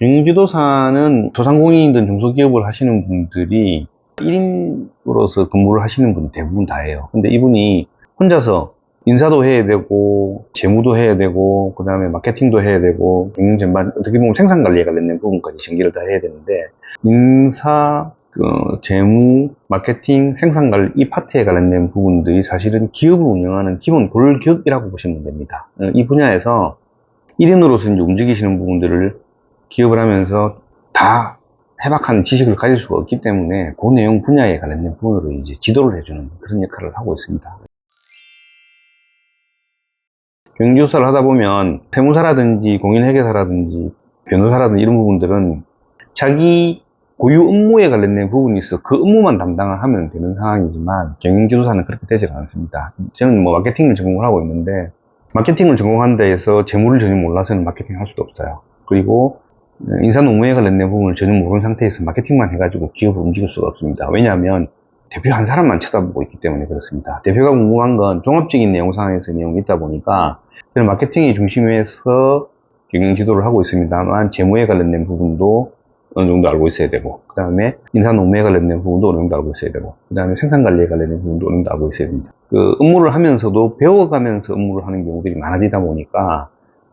경영지도사는 소상공인이든 중소기업을 하시는 분들이 1인으로서 근무를 하시는 분 대부분 다예요. 근데 이분이 혼자서 인사도 해야 되고, 재무도 해야 되고, 그 다음에 마케팅도 해야 되고, 경영 전반, 어떻게 보면 생산 관리에 관련된 부분까지 전개를 다 해야 되는데, 인사, 그, 재무, 마케팅, 생산 관리, 이 파트에 관련된 부분들이 사실은 기업을 운영하는 기본 골격이라고 보시면 됩니다. 어, 이 분야에서 1인으로서 이제 움직이시는 부분들을 기업을 하면서 다 해박한 지식을 가질 수가 없기 때문에 그 내용 분야에 관련된 부분으로 이제 지도를 해주는 그런 역할을 하고 있습니다. 경조사를 하다 보면 세무사라든지 공인회계사라든지 변호사라든지 이런 부분들은 자기 고유 업무에 관련된 부분이 있어 그 업무만 담당을 하면 되는 상황이지만 경영지도사는 그렇게 되지 않습니다. 저는 뭐 마케팅을 전공을 하고 있는데 마케팅을 전공한 데에서 재무를 전혀 몰라서는 마케팅 할 수도 없어요. 그리고 인사 노무에 관련된 부분을 전혀 모르는 상태에서 마케팅만 해가지고 기업을 움직일 수가 없습니다. 왜냐하면 대표 한 사람만 쳐다보고 있기 때문에 그렇습니다. 대표가 궁금한 건 종합적인 내용 상황에서 내용이 있다 보니까 저는 마케팅이 중심에서 경영 지도를 하고 있습니다만 재무에 관련된 부분도 어느 정도 알고 있어야 되고 그 다음에 인사 노무에 관련된 부분도 어느 정도 알고 있어야 되고 그 다음에 생산 관리에 관련된 부분도 어느 정도 알고 있어야 됩니다. 그 업무를 하면서도 배워가면서 업무를 하는 경우들이 많아지다 보니까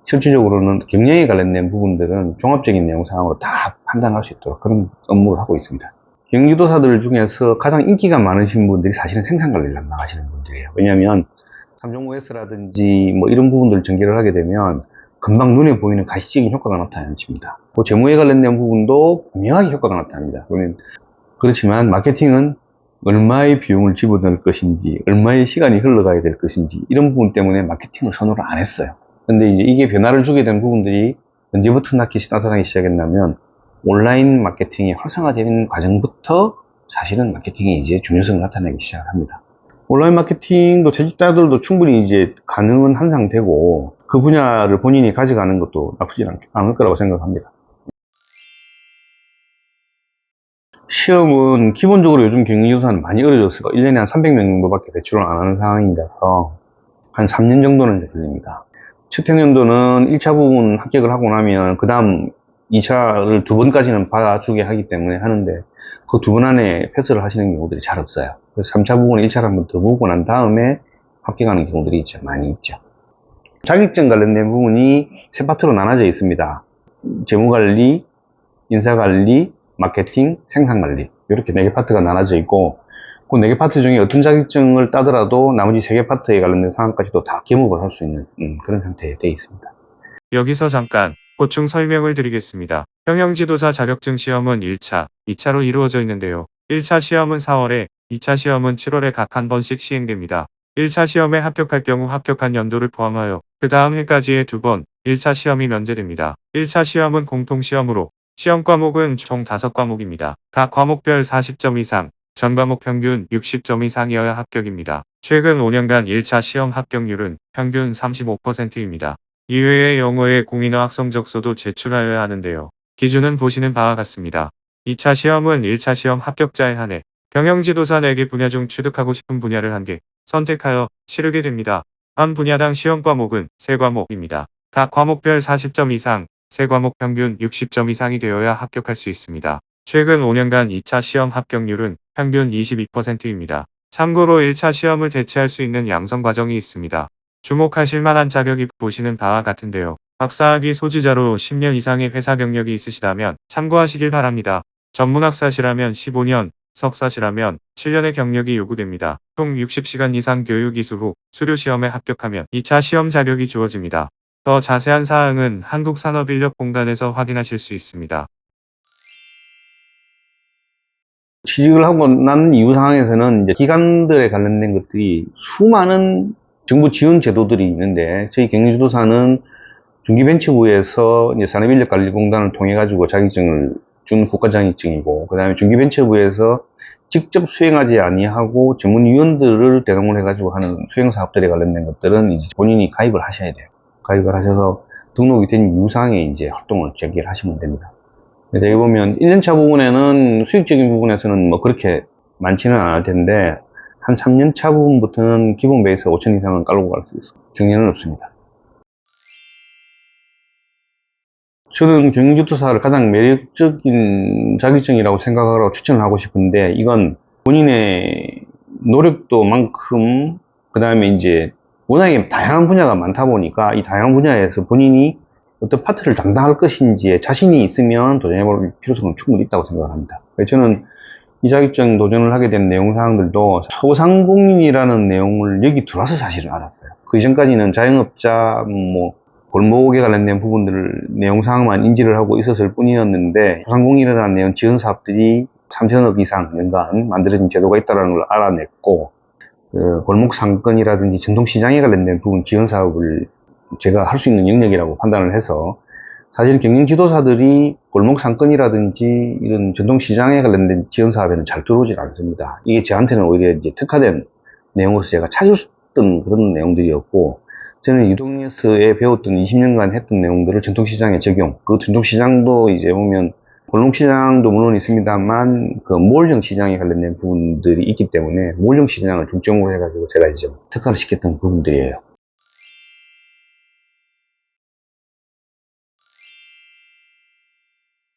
실질적으로는 경영에 관련된 부분들은 종합적인 내용 상황으로 다 판단할 수 있도록 그런 업무를 하들 있습니다. 경기도사들 중에서 가장 인기가 많으신 분들이 사실은 생산 관리를 담당하시는 분들이에요. 왜냐하면 삼종 OS라든지 뭐 이런 부분들을 전개를 하게 되면 금방 눈에 보이는 가시적인 효과가 나타납니다. 그 재무에 관련된 부분도 분명하게 효과가 나타납니다. 그렇지만 마케팅은 얼마의 비용을 집어넣을 것인지, 얼마의 시간이 흘러가야 될 것인지 이런 부분 때문에 마케팅을 선호를 안 했어요. 근데 이제 이게 변화를 주게 된 부분들이 언제부터 나타나기 시작했냐면 온라인 마케팅이 활성화되는 과정부터 사실은 마케팅이 이제 중요성을 나타내기 시작합니다. 온라인 마케팅도 재직자들도 충분히 이제 가능은 항상 되고 그 분야를 본인이 가져가는 것도 나쁘지 않을 거라고 생각합니다. 시험은 기본적으로 요즘 경영지도사는 많이 어려졌어요. 1년에 한 300명 정도밖에 배출을 안 하는 상황이라서 한 3년 정도는 걸립니다. 첫 학년도는 1차 부분 합격을 하고 나면 그 다음 2차를 두 번까지는 받아주게 하기 때문에 하는데 그 두 번 안에 패스를 하시는 경우들이 잘 없어요. 그래서 3차 부분 1차를 한 번 더 보고 난 다음에 합격하는 경우들이 있죠. 많이 있죠. 자격증 관련된 부분이 세 파트로 나눠져 있습니다. 재무관리, 인사관리, 마케팅, 생산관리 이렇게 네 개 파트가 나눠져 있고 그 네 개 파트 중에 어떤 자격증을 따더라도 나머지 세 개 파트에 관련된 상황까지도 다 겸업을 할 수 있는 음, 그런 상태에 되어 있습니다. 여기서 잠깐 보충 설명을 드리겠습니다. 경영지도사 자격증 시험은 1차, 2차로 이루어져 있는데요. 1차 시험은 4월에, 2차 시험은 7월에 각 한 번씩 시행됩니다. 1차 시험에 합격할 경우 합격한 연도를 포함하여 그 다음 해까지의 두 번 1차 시험이 면제됩니다. 1차 시험은 공통시험으로 시험 과목은 총 5과목입니다. 각 과목별 40점 이상, 전 과목 평균 60점 이상이어야 합격입니다. 최근 5년간 1차 시험 합격률은 평균 35%입니다. 이외에 영어의 공인어 학 성적서도 제출하여야 하는데요. 기준은 보시는 바와 같습니다. 2차 시험은 1차 시험 합격자에 한해 경영지도사 4개 분야 중 취득하고 싶은 분야를 한 개 선택하여 치르게 됩니다. 한 분야당 시험 과목은 3과목입니다. 각 과목별 40점 이상, 3과목 평균 60점 이상이 되어야 합격할 수 있습니다. 최근 5년간 2차 시험 합격률은 평균 22%입니다. 참고로 1차 시험을 대체할 수 있는 양성 과정이 있습니다. 주목하실 만한 자격이 보시는 바와 같은데요. 박사학위 소지자로 10년 이상의 회사 경력이 있으시다면 참고하시길 바랍니다. 전문학사시라면 15년, 석사시라면 7년의 경력이 요구됩니다. 총 60시간 이상 교육 이수 후 수료시험에 합격하면 2차 시험 자격이 주어집니다. 더 자세한 사항은 한국산업인력공단에서 확인하실 수 있습니다. 취직을 하고 난 이후 상황에서는 이제 기관들에 관련된 것들이 수많은 정부 지원 제도들이 있는데 저희 경영지도사는 중기벤처부에서 이제 산업인력관리공단을 통해 가지고 자격증을 준 국가자격증이고 그 다음에 중기벤처부에서 직접 수행하지 아니하고 전문위원들을 대동을 해가지고 하는 수행사업들에 관련된 것들은 이제 본인이 가입을 하셔야 돼요. 가입을 하셔서 등록이 된 이후상에 이제 활동을 재개를 하시면 됩니다. 여기 보면 1년차 부분에는 수익적인 부분에서는 뭐 그렇게 많지는 않을 텐데 한 3년차 부분부터는 기본 베이스 5천 이상은 깔고 갈 수 있어요. 중년은 없습니다. 저는 경영지도사를 가장 매력적인 자격증이라고 생각하고 추천을 하고 싶은데 이건 본인의 노력도 만큼 그 다음에 이제 워낙에 다양한 분야가 많다 보니까 이 다양한 분야에서 본인이 어떤 파트를 담당할 것인지에 자신이 있으면 도전해볼 필요성은 충분히 있다고 생각합니다. 저는 이 자격증 도전을 하게 된 내용 사항들도 소상공인이라는 내용을 여기 들어와서 사실은 알았어요. 그 이전까지는 자영업자, 뭐, 골목에 관련된 부분들을 내용 사항만 인지를 하고 있었을 뿐이었는데 소상공인이라는 내용 지원 사업들이 3천억 이상 연간 만들어진 제도가 있다는 걸 알아냈고 그 골목 상권이라든지 전통시장에 관련된 부분 지원 사업을 제가 할 수 있는 영역이라고 판단을 해서 사실 경영 지도사들이 골목 상권이라든지 이런 전통시장에 관련된 지원 사업에는 잘 들어오질 않습니다. 이게 저한테는 오히려 이제 특화된 내용으로서 제가 찾았던 그런 내용들이었고 저는 유동에서에 배웠던 20년간 했던 내용들을 전통시장에 적용. 그 전통시장도 이제 보면 골목시장도 물론 있습니다만 그 몰형 시장에 관련된 부분들이 있기 때문에 몰형 시장을 중점으로 해가지고 제가 이제 특화를 시켰던 부분들이에요.